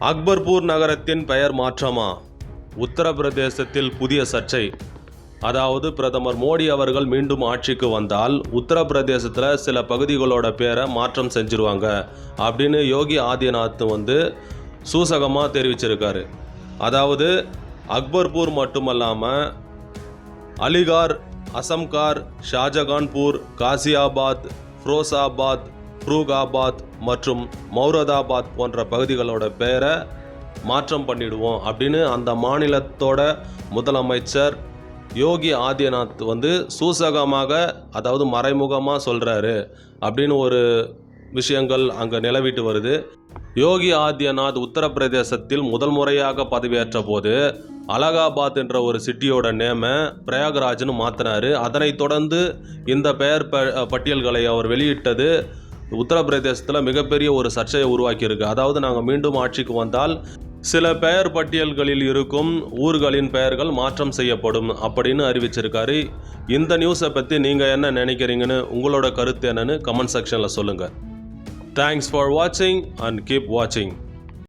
அக்பர்பூர் நகரத்தின் பெயர் மாற்றமா? உத்தரப்பிரதேசத்தில் புதிய சர்ச்சை. அதாவது பிரதமர் மோடி அவர்கள் மீண்டும் ஆட்சிக்கு வந்தால் உத்தரப்பிரதேசத்தில் சில பகுதிகளோட பேரை மாற்றம் செஞ்சுருவாங்க அப்படின்னு யோகி ஆதிநாத் வந்து சூசகமாக தெரிவிச்சிருக்காரு. அதாவது அக்பர்பூர் மட்டுமல்லாமல் அலிகார் அசம்கார் ஷாஜகான்பூர் காசியாபாத் ஃப்ரோசாபாத் ஃப்ரூகாபாத் மற்றும் மௌரதாபாத் போன்ற பகுதிகளோட பேரை மாற்றம் பண்ணிடுவோம் அப்படின்னு அந்த மாநிலத்தோட முதலமைச்சர் யோகி ஆதித்யநாத் வந்து சூசகமாக அதாவது மறைமுகமாக சொல்கிறாரு அப்படின்னு ஒரு விஷயங்கள் அங்கே நிலவிட்டு வருது. யோகி ஆதித்யநாத் உத்தரப்பிரதேசத்தில் முதல் முறையாக பதவியேற்ற போது அலகாபாத் என்ற ஒரு சிட்டியோட நேமை பிரயாகராஜ்னு மாற்றினார் அதனைத் தொடர்ந்து இந்த பெயர் ப பட்டியல்களை அவர் வெளியிட்டது உத்தரப்பிரதேசத்தில் மிகப்பெரிய ஒரு சர்ச்சையை உருவாக்கியிருக்கு. அதாவது நாங்கள் மீண்டும் ஆட்சிக்கு வந்தால் சில பெயர் பட்டியல்களில் இருக்கும் ஊர்களின் பெயர்கள் மாற்றம் செய்யப்படும் அப்படின்னு அறிவிச்சிருக்காரு. இந்த நியூஸை பற்றி நீங்கள் என்ன நினைக்கிறீங்கன்னு உங்களோட கருத்து என்னன்னு கமெண்ட் செக்ஷனில் சொல்லுங்கள் தேங்க்ஸ் ஃபார் வாட்சிங் அண்ட் கீப் வாட்சிங்